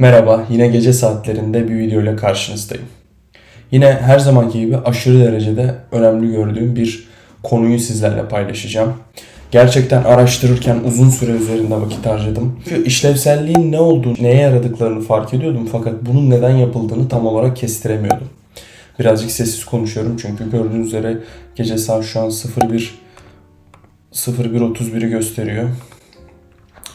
Merhaba, yine gece saatlerinde bir video ile karşınızdayım. Yine her zamanki gibi aşırı derecede önemli gördüğüm bir konuyu sizlerle paylaşacağım. Gerçekten araştırırken uzun süre üzerinde vakit harcadım. Çünkü işlevselliğin ne olduğunu, neye yaradıklarını fark ediyordum fakat bunun neden yapıldığını tam olarak kestiremiyordum. Birazcık sessiz konuşuyorum çünkü gördüğünüz üzere gece saat şu an 01 01.31'i gösteriyor.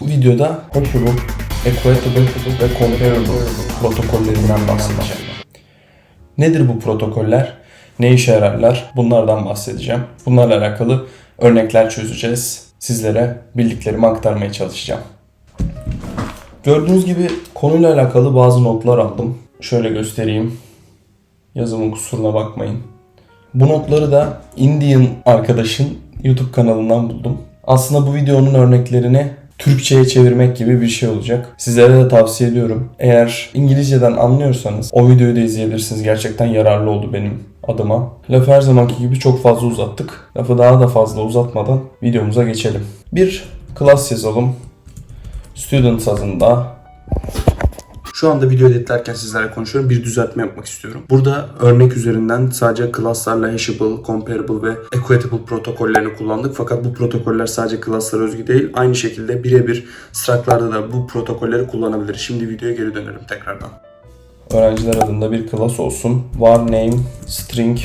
Bu videoda Hashable, Equatable ve Comparable protokollerinden bahsedeceğim. Nedir bu protokoller? Ne işe yararlar? Bunlardan bahsedeceğim. Bunlarla alakalı örnekler çözeceğiz. Sizlere bildiklerimi aktarmaya çalışacağım. Gördüğünüz gibi konuyla alakalı bazı notlar aldım. Şöyle göstereyim. Yazımın kusuruna bakmayın. Bu notları da Indian arkadaşın YouTube kanalından buldum. Aslında bu videonun örneklerini Türkçe'ye çevirmek gibi bir şey olacak. Sizlere de tavsiye ediyorum. Eğer İngilizceden anlıyorsanız o videoyu da izleyebilirsiniz. Gerçekten yararlı oldu benim adıma. Lafı her zamanki gibi çok fazla uzattık. Lafı daha da fazla uzatmadan videomuza geçelim. Bir class yazalım. Students adında şu anda video editlerken sizlerle konuşuyorum. Bir düzeltme yapmak istiyorum. Burada örnek üzerinden sadece classlarla hashable, comparable ve equatable protokollerini kullandık. Fakat bu protokoller sadece classlara özgü değil. Aynı şekilde birebir struct'larda da bu protokolleri kullanabilir. Şimdi videoya geri dönelim tekrardan. Öğrenciler adında bir class olsun. var name string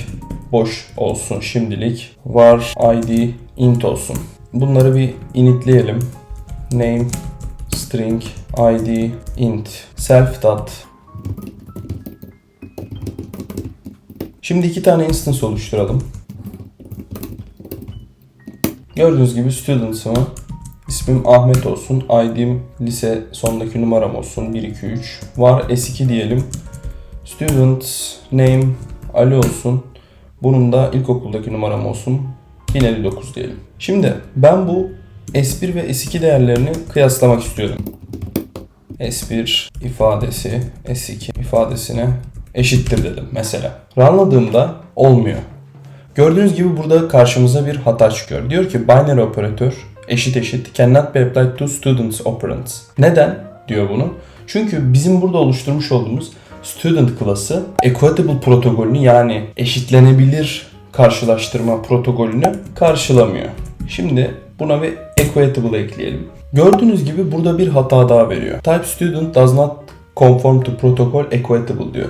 boş olsun şimdilik. var id int olsun. Bunları bir initleyelim. Name string id int self dot Şimdi iki tane instance oluşturalım. Gördüğünüz gibi students'ımı ismim Ahmet olsun. ID'm lise sondaki numaram olsun. 1, 2, 3. Var S2 diyelim. Student name Ali olsun. Bunun da ilkokuldaki numaram olsun. 1059 diyelim. Şimdi ben bu S1 ve S2 değerlerini kıyaslamak istiyorum. S1 ifadesi S2 ifadesine eşittir dedim mesela. Runladığımda olmuyor. Gördüğünüz gibi burada karşımıza bir hata çıkıyor. Diyor ki binary operatör eşit eşit cannot be applied to students operands. Neden diyor bunu? Çünkü bizim burada oluşturmuş olduğumuz student klası equatable protokolünü yani eşitlenebilir karşılaştırma protokolünü karşılamıyor. Şimdi buna bir equatable ekleyelim. Gördüğünüz gibi burada bir hata daha veriyor. Type student does not conform to protocol equatable diyor.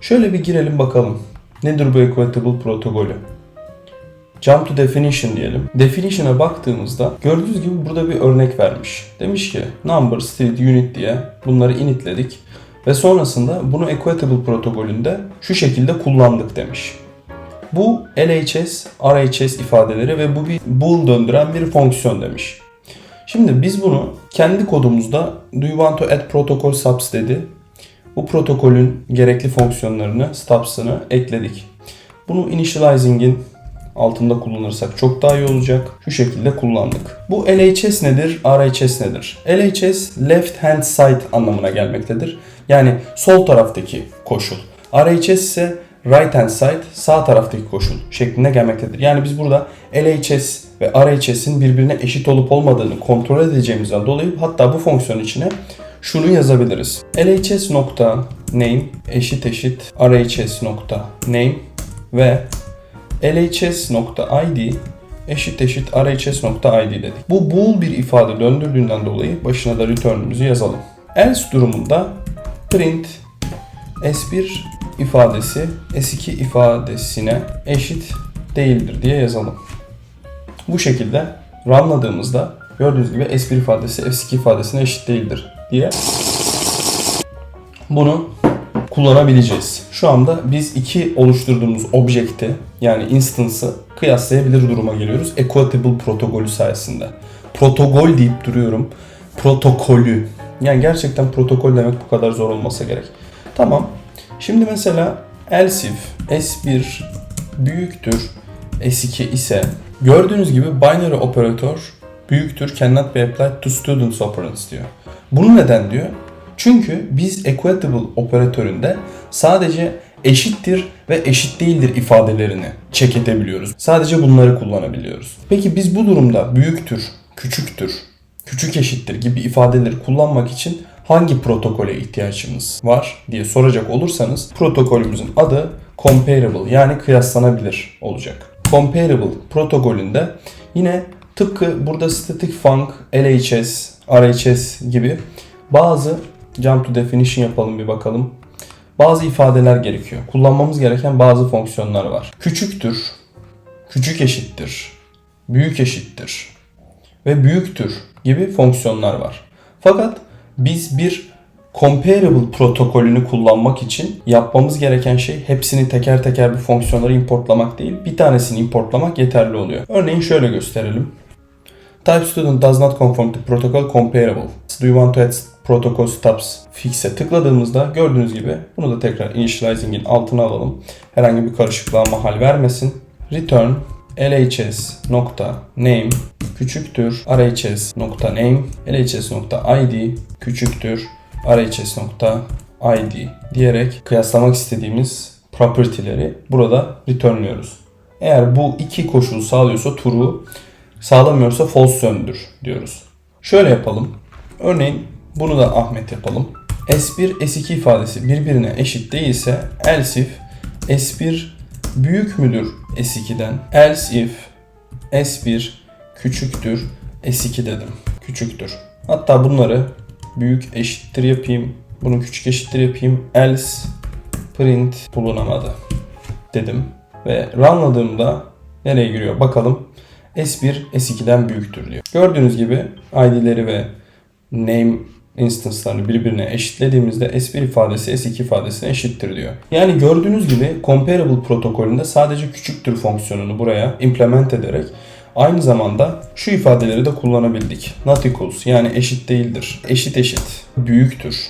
Şöyle bir girelim bakalım. Nedir bu equatable protokolü? Jump to definition diyelim. Definition'a baktığımızda gördüğünüz gibi burada bir örnek vermiş. Demiş ki number, string, unit diye bunları initledik. Ve sonrasında bunu equatable protokolünde şu şekilde kullandık demiş. Bu LHS, RHS ifadeleri ve bu bir bool döndüren bir fonksiyon demiş. Şimdi biz bunu kendi kodumuzda do you want to add protocol subs dedi. Bu protokolün gerekli fonksiyonlarını, stubs'ını ekledik. Bunu initializing'in altında kullanırsak çok daha iyi olacak. Şu şekilde kullandık. Bu LHS nedir? RHS nedir? LHS left hand side anlamına gelmektedir. Yani sol taraftaki koşul. RHS ise right hand side sağ taraftaki koşul şeklinde gelmektedir. Yani biz burada LHS ve RHS'in birbirine eşit olup olmadığını kontrol edeceğimizden dolayı hatta bu fonksiyon içine şunu yazabiliriz. LHS nokta name eşit eşit RHS nokta name ve LHS nokta ID eşit eşit RHS nokta ID dedik. Bu bool bir ifade döndürdüğünden dolayı başına da return'ümüzü yazalım. Else durumunda print S1 ifadesi S2 ifadesine eşit değildir diye yazalım. Bu şekilde runladığımızda gördüğünüz gibi S1 ifadesi S2 ifadesine eşit değildir diye bunu kullanabileceğiz. Şu anda biz iki oluşturduğumuz objekti yani instance'ı kıyaslayabilir duruma geliyoruz. Equatable protokolü sayesinde. Protokol deyip duruyorum. Protokolü. Yani gerçekten protokol demek bu kadar zor olmasa gerek. Tamam. Şimdi mesela else if S1 büyüktür S2 ise gördüğünüz gibi binary operatör büyüktür cannot be applied to students operands diyor. Bunu neden diyor? Çünkü biz equatable operatöründe sadece eşittir ve eşit değildir ifadelerini check edebiliyoruz. Sadece bunları kullanabiliyoruz. Peki biz bu durumda büyüktür, küçüktür, küçük eşittir gibi ifadeleri kullanmak için hangi protokole ihtiyacımız var diye soracak olursanız protokolümüzün adı comparable yani kıyaslanabilir olacak. Comparable protokolünde yine tıpkı burada static func, LHS, RHS gibi bazı jump to definition yapalım bir bakalım. Bazı ifadeler gerekiyor. Kullanmamız gereken bazı fonksiyonlar var. Küçüktür, küçük eşittir, büyük eşittir ve büyüktür gibi fonksiyonlar var. Fakat biz bir comparable protokolünü kullanmak için yapmamız gereken şey hepsini teker teker bir fonksiyonları importlamak değil, bir tanesini importlamak yeterli oluyor. Örneğin şöyle gösterelim. Type student does not conform to protocol comparable. Do you want to add protocol stubs fix'e tıkladığımızda gördüğünüz gibi bunu da tekrar initializing'in altına alalım. Herhangi bir karışıklığa mahal vermesin. Return lhs nokta name küçüktür rhs nokta name lhs nokta id küçüktür rhs nokta id diyerek kıyaslamak istediğimiz property'leri burada returnluyoruz. Eğer bu iki koşulu sağlıyorsa true, sağlamıyorsa false söndür diyoruz. Şöyle yapalım. Örneğin bunu da Ahmet yapalım. S1, S2 ifadesi birbirine eşit değilse else if S1 büyük müdür S2'den? Else if S1 küçüktür S2 dedim. Küçüktür. Hatta bunları büyük eşittir yapayım. Bunu küçük eşittir yapayım. Else print bulunamadı dedim. Ve runladığımda nereye giriyor bakalım. S1 S2'den büyüktür diyor. Gördüğünüz gibi ID'leri ve name instance'larını birbirine eşitlediğimizde S1 ifadesi S2 ifadesine eşittir diyor. Yani gördüğünüz gibi comparable protokolünde sadece küçüktür fonksiyonunu buraya implement ederek aynı zamanda şu ifadeleri de kullanabildik. Not equals yani eşit değildir. Eşit eşit. Büyüktür.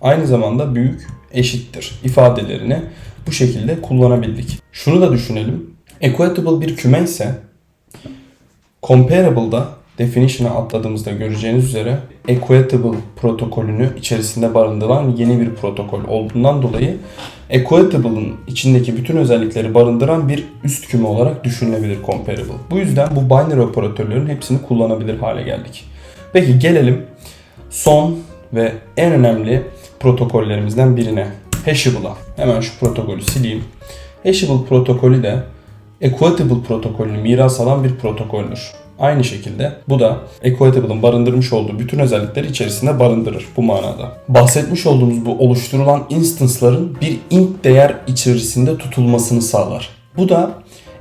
Aynı zamanda büyük eşittir ifadelerini bu şekilde kullanabildik. Şunu da düşünelim. Equatable bir küme ise comparable'da definition'a atladığımızda göreceğiniz üzere Equatable protokolünü içerisinde barındıran yeni bir protokol olduğundan dolayı Equitable'ın içindeki bütün özellikleri barındıran bir üst küme olarak düşünülebilir Comparable. Bu yüzden bu binary operatörlerin hepsini kullanabilir hale geldik. Peki gelelim son ve en önemli protokollerimizden birine. Hashable'a. Hemen şu protokolü sileyim. Hashable protokolü de Equatable protokolünü miras alan bir protokoldür. Aynı şekilde bu da Equitable'ın barındırmış olduğu bütün özellikleri içerisinde barındırır bu manada. Bahsetmiş olduğumuz bu oluşturulan instance'ların bir int değer içerisinde tutulmasını sağlar. Bu da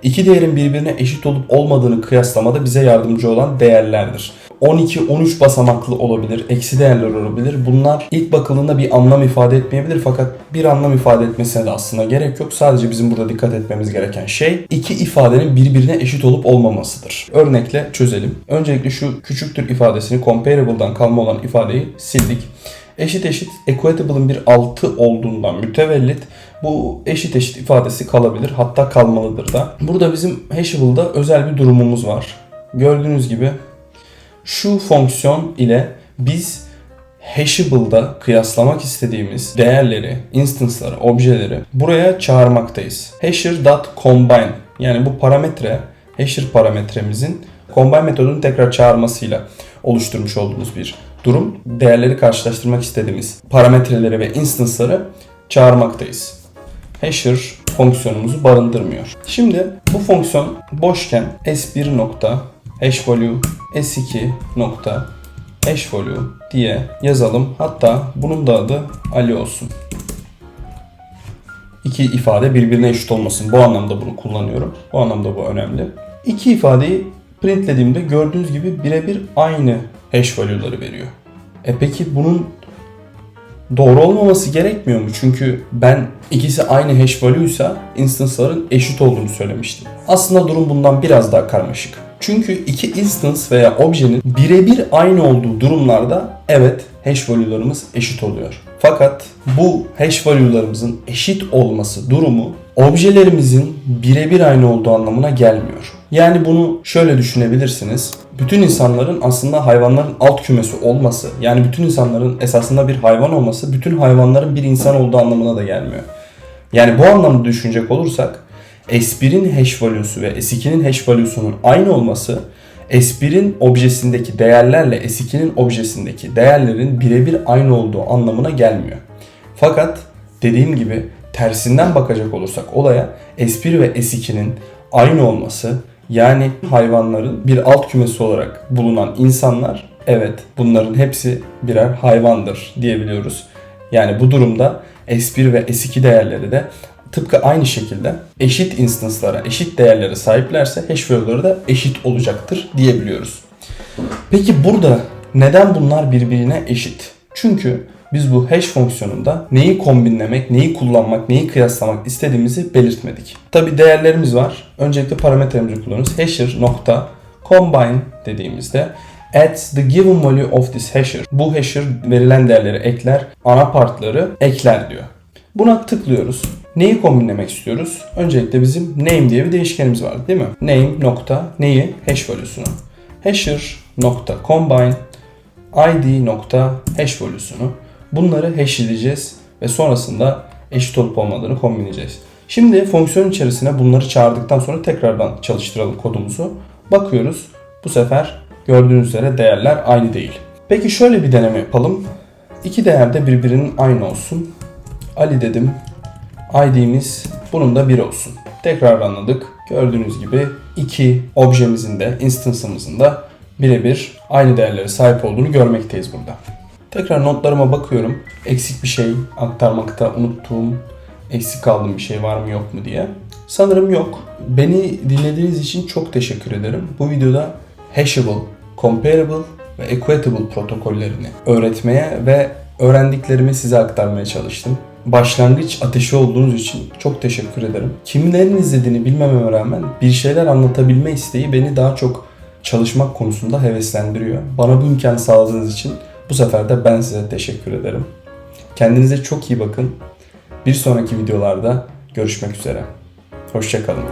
iki değerin birbirine eşit olup olmadığını kıyaslamada bize yardımcı olan değerlerdir. 12-13 basamaklı olabilir, eksi değerler olabilir. Bunlar ilk bakıldığında bir anlam ifade etmeyebilir fakat bir anlam ifade etmesine de aslında gerek yok. Sadece bizim burada dikkat etmemiz gereken şey iki ifadenin birbirine eşit olup olmamasıdır. Örnekle çözelim. Öncelikle şu küçüktür ifadesini comparable'dan kalma olan ifadeyi sildik. Eşit eşit equitable'ın bir altı olduğundan mütevellit bu eşit eşit ifadesi kalabilir hatta kalmalıdır da. Burada bizim hashable'da özel bir durumumuz var. Gördüğünüz gibi şu fonksiyon ile biz Hashable'da kıyaslamak istediğimiz değerleri, instance'ları, objeleri buraya çağırmaktayız. Hasher.combine yani bu parametre hasher parametremizin combine metodunu tekrar çağırmasıyla oluşturmuş olduğumuz bir durum. Değerleri karşılaştırmak istediğimiz parametreleri ve instance'ları çağırmaktayız. Hasher fonksiyonumuzu barındırmıyor. Şimdi bu fonksiyon boşken s1 nokta hash value s2 nokta hash value diye yazalım. Hatta bunun da adı Ali olsun. İki ifade birbirine eşit olmasın. Bu anlamda bunu kullanıyorum. Bu anlamda bu önemli. İki ifadeyi printlediğimde gördüğünüz gibi birebir aynı hash value'ları veriyor. E peki bunun doğru olmaması gerekmiyor mu? Çünkü ben ikisi aynı hash value'ysa instance'ların eşit olduğunu söylemiştim. Aslında durum bundan biraz daha karmaşık. Çünkü iki instance veya objenin birebir aynı olduğu durumlarda evet hash value'larımız eşit oluyor. Fakat bu hash value'larımızın eşit olması durumu objelerimizin birebir aynı olduğu anlamına gelmiyor. Yani bunu şöyle düşünebilirsiniz. Bütün insanların aslında hayvanların alt kümesi olması, yani bütün insanların esasında bir hayvan olması, bütün hayvanların bir insan olduğu anlamına da gelmiyor. Yani bu anlamda düşünecek olursak S1'in hash value'su ve S2'nin hash value'sunun aynı olması S1'in objesindeki değerlerle S2'nin objesindeki değerlerin birebir aynı olduğu anlamına gelmiyor. Fakat dediğim gibi tersinden bakacak olursak olaya S1 ve S2'nin aynı olması yani hayvanların bir alt kümesi olarak bulunan insanlar evet bunların hepsi birer hayvandır diyebiliyoruz. Yani bu durumda S1 ve S2 değerleri de tıpkı aynı şekilde eşit instance'lara, eşit değerlere sahiplerse hash value'ları da eşit olacaktır diyebiliyoruz. Peki burada neden bunlar birbirine eşit? Çünkü biz bu hash fonksiyonunda neyi kombinlemek, neyi kullanmak, neyi kıyaslamak istediğimizi belirtmedik. Tabi değerlerimiz var. Öncelikle parametremizi kullanıyoruz. Hasher nokta combine dediğimizde at the given value of this hasher. Bu hasher verilen değerleri ekler, ana partları ekler diyor. Buna tıklıyoruz. Neyi kombinlemek istiyoruz? Öncelikle bizim name diye bir değişkenimiz var değil mi? Name nokta neyi? Hash value'sunu. Hasher nokta combine id nokta hash value'sunu. Bunları hash edeceğiz ve sonrasında eşit olup olmadığını kombinleyeceğiz. Şimdi fonksiyon içerisine bunları çağırdıktan sonra tekrardan çalıştıralım kodumuzu. Bakıyoruz. Bu sefer gördüğünüz üzere değerler aynı değil. Peki şöyle bir deneme yapalım. İki değer de birbirinin aynı olsun. Ali dedim. ID'miz bunun da 1 olsun. Tekrar anladık. Gördüğünüz gibi iki objemizin de instance'ımızın da birebir aynı değerlere sahip olduğunu görmekteyiz burada. Tekrar notlarıma bakıyorum. Eksik bir şey aktarmakta unuttuğum, eksik kaldığım bir şey var mı yok mu diye. Sanırım yok. Beni dinlediğiniz için çok teşekkür ederim. Bu videoda hashable, comparable ve equatable protokollerini öğretmeye ve öğrendiklerimi size aktarmaya çalıştım. Başlangıç ateşi olduğunuz için çok teşekkür ederim. Kimlerin izlediğini bilmememe rağmen bir şeyler anlatabilme isteği beni daha çok çalışmak konusunda heveslendiriyor. Bana bu imkanı sağladığınız için bu sefer de ben size teşekkür ederim. Kendinize çok iyi bakın. Bir sonraki videolarda görüşmek üzere. Hoşçakalın.